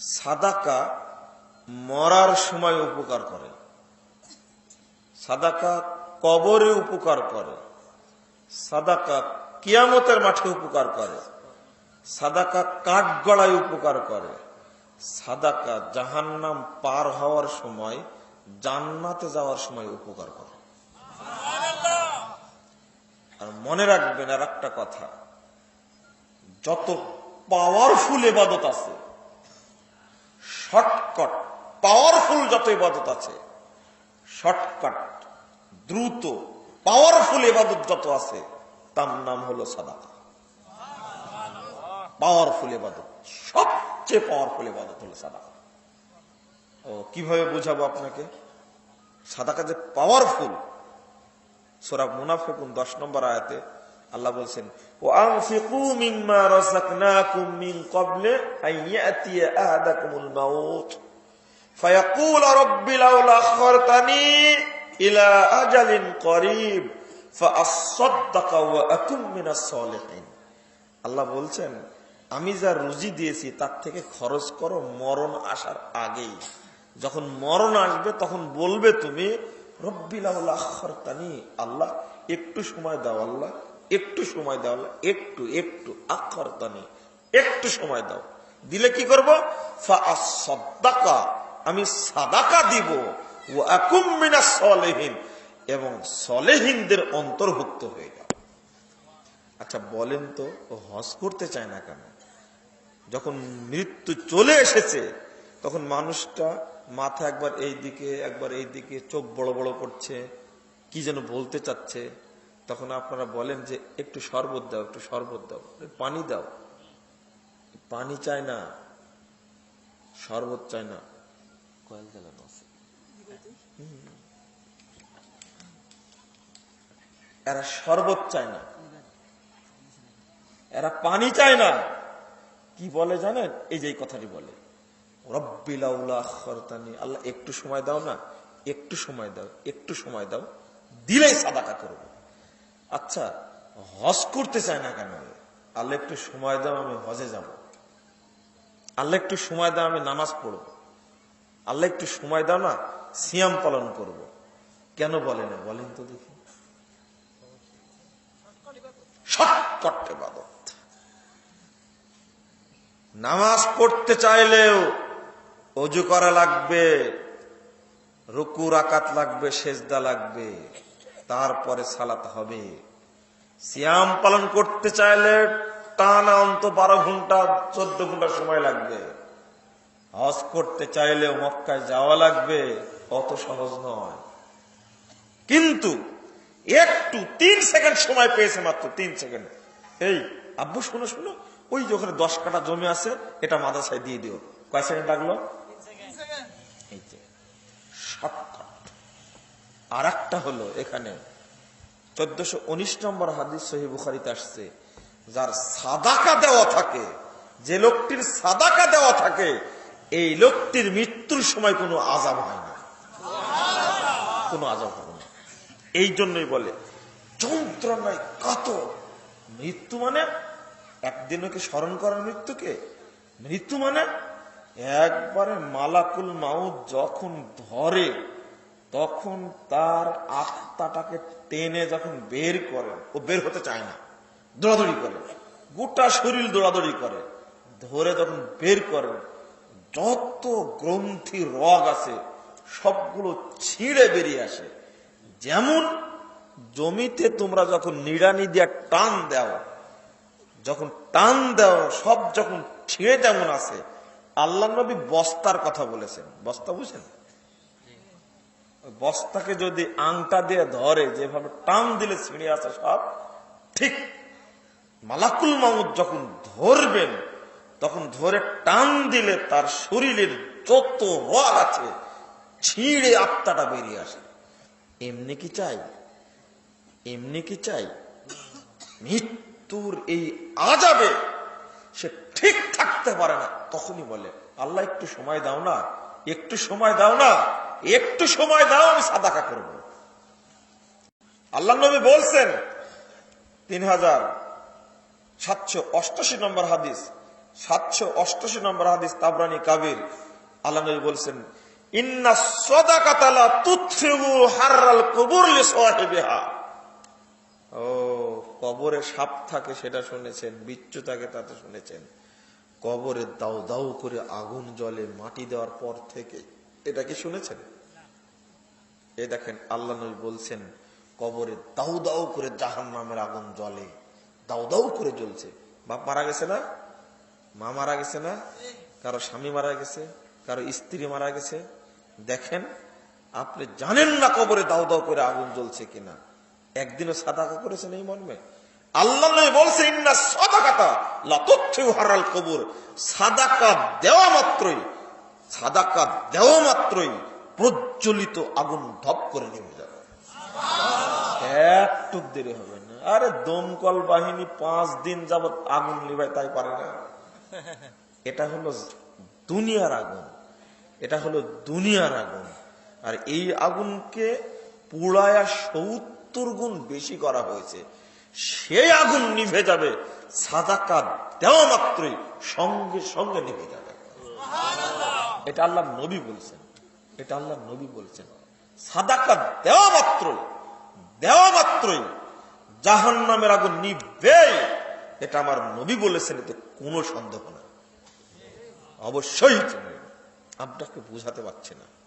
সাদাকা মরার সময় উপকার করে। সাদাকা কবরে উপকার করে। সাদাকা কিয়ামতের মাঠে উপকার করে। সাদাকা কাঠ গড়ায় উপকার করে। সাদাকা জাহান্নাম পার হওয়ার সময়, জান্নাতে যাওয়ার সময় উপকার করে। আর মনে রাখবেন আর একটা কথা, যত পাওয়ারফুল এবাদত আছে শর্টকাট পাওয়ারফুল যত ইবাদত আছে, শর্টকাট, দ্রুত পাওয়ারফুল ইবাদত যত আছে, তার নাম হলো সাদাকা। পাওয়ারফুল ইবাদত, সবচেয়ে পাওয়ারফুল ইবাদত হলো সাদাকা। ও, কীভাবে বোঝাবো আপনাকে? সাদাকা যে পাওয়ারফুল সোরা মুনাফিকুন দশ নম্বর আয়াতে আল্লাহ বলছেন আল্লাহ বলছেন, আমি যা রুজি দিয়েছি তার থেকে খরচ করো মরণ আসার আগেই। যখন মরণ আসবে তখন বলবে তুমি রব্বিলানি আল্লাহ, একটু সময় দাও আল্লাহ একটু সময় দাও একটু একটু একটু আখরতানি একটু সময় দাও। দিলে কি করব? আমি সাদাকা দিব। ও সলেহীন, এবং সলেহীনদের অন্তর্ভুক্ত হয়ে যাও। আচ্ছা বলেন তো, ও হজ করতে চায় না কেন? যখন মৃত্যু চলে এসেছে, তখন মানুষটা মাথা একবার এই দিকে একবার এই দিকে চোখ বড় বড় করছে। কি যেন বলতে চাচ্ছে। তখন আপনারা বলেন যে একটু শরবত দাও একটু শরবত দাও পানি দাও। পানি চায় না শরবত চায় না। কয়েল জ্বালানো আছে এরা শরবত চায় না। এরা পানি চায় না। কি বলে জানেন? এই যে কথাটি বলে। রব্বিলাউলানি আল্লাহ একটু সময় দাও না একটু সময় দাও একটু সময় দাও। দিলেই সাদাকা করব। আচ্ছা হজ করতে চায় না কেন? আল্লাহ একটু সময় দাও, আমি হজে যাব। আল্লাহ একটু সময় দাও, আমি নামাজ পড়ব। আল্লাহ একটু সময় দাও না, সিয়াম পালন করব। কেন বলে না? বলেন তো দেখি। শর্টকট এবাদত নামাজ পড়তে চাইলেও অজু করা লাগবে রুকু রাকাত লাগবে, সেজদা লাগবে। তারপরে সালাত হবে। সিয়াম পালন করতে চাইলে টানা অন্ত বারো ঘণ্টা, চোদ্দ ঘণ্টা সময় লাগবে। হজ করতে চাইলেও মক্কায় যাওয়া লাগবে, অত সহজ নয়। কিন্তু একটু তিন সেকেন্ড সময় পেয়েছে মাত্র, তিন সেকেন্ড। এই, আব্বু, শুনো শুনো, ওই যে ওখানে দশ কাটা জমি আছে, এটা মাদ্রাসায় দিয়ে দিও। কয় সেকেন্ড লাগল? শর্টকাট আর একটা হলো এখানে চোদ্দশো উনিশ নম্বর হাদিস সহি বুখারিতে আসছে, যার সাদাকা দেওয়া থাকে, যে লোকটির সাদাকা দেওয়া থাকে, এই লোকটির মৃত্যুর সময় কোনো আজাব হয় না। কোনো আজাব হবে না। এই জন্যই বলে, যন্ত্রণায় কত? মৃত্যু মানে একদিন ওকে স্মরণ করার মৃত্যুকে? মৃত্যু মানে একবারে মালাকুল মাউদ যখন ধরে তখন তার আত্মাটাকে টেনে যখন বের করে ও বের হতে চায় না, দৌড়াদৌড়ি করে। গোটা শরীর দৌড়াদৌড়ি করে। ধরে যখন বের করে যত গ্রন্থি রগ আছে, সবগুলো ছিঁড়ে বেরিয়ে আসে। যেমন জমিতে তোমরা যখন নিড়ানি দিয়া টান দাও, যখন টান দাও, সব যখন ছিঁড়ে যেমন আছে, আল্লাহ নবী বস্তার কথা বলেছেন। বস্তা বুঝেন? বস্তাকে যদি আংটা দিয়ে ধরে, যেভাবে টান দিলে ছিঁড়ে আসে সব, ঠিক মালাকুল মামুদ যখন ধরবেন, তখন ধরে টান দিলে তার শরীরের যত রগ আছে, ছিঁড়ে আত্মাটা বেরিয়ে আসে। এমনি কি চাই? এমনি কি চাই? মৃত্যুর এই আজাবে সে ঠিক থাকতে পারে না। তখনই বলে, আল্লাহ একটু সময় দাও না, একটু সময় দাও না। একটু সময় দাও, আমি সাদাকা করব। আল্লাহ নবী বলছেন, তিন হাজার সাতশো অষ্টাশি নম্বর হাদিস, সাতশো অষ্টাশি নম্বর হাদিস তাবরানি কাবির। আল্লাহ নবী বলছেন, ইন্না সদাকাতালা লিসাহিবিহা ও, কবরে সাপ থাকে সেটা শুনেছেন, বিচ্ছু থাকে তাতে শুনেছেন। কবরে দাউ দাউ করে আগুন জলে মাটি দেওয়ার পর থেকে এটা কি শুনেছেন? এই দেখেন, আল্লাহ নবী বলছেন, কবরে দাউ দাউ করে জাহান নামের আগুন জলে দাউ দাউ করে জ্বলছে। বাপ মারা গেছে না? মা মারা গেছে না? কারও স্বামী মারা গেছে? কারও স্ত্রী মারা গেছে? দেখেন, আপনি জানেন না কবরে দাউ দাউ করে আগুন জ্বলছে কিনা। একদিনও সাদাকা করেছেন এই মর্মে। আল্লাহ বলছে, ইন্না সাদাকাতা লাতুথিউ হারাল কবর। সাদাকা দেওয়া মাত্রই সাদাকা দেওয়া মাত্রই প্রজ্বলিত আগুন ধপ করে নেমে যাবে। একটু দেরি হবে না। আরে দমকল বাহিনী পাঁচ দিন যাবৎ আগুন নিভায়, তাই পারে না। এটা হলো দুনিয়ার আগুন। এটা হলো দুনিয়ার আগুন। আর এই আগুনকে পুড়ায়া সত্তর গুণ বেশি করা হয়েছে। সেই আগুন নিভে যাবে, সাদাকা দেওয়া মাত্রই সঙ্গে সঙ্গে নিভে যাবে। এটা আল্লাহ নবী বলছেন। এটা আল্লাহ নবী বলছেন। সাদাকা দেওয়া মাত্র দেওয়া মাত্রই জাহান নামের আগুন নিবে এটা আমার নবী বলেছেন, এতে কোনো সন্দেহ না অবশ্যই। আপনাকে বুঝাতে পারছি না।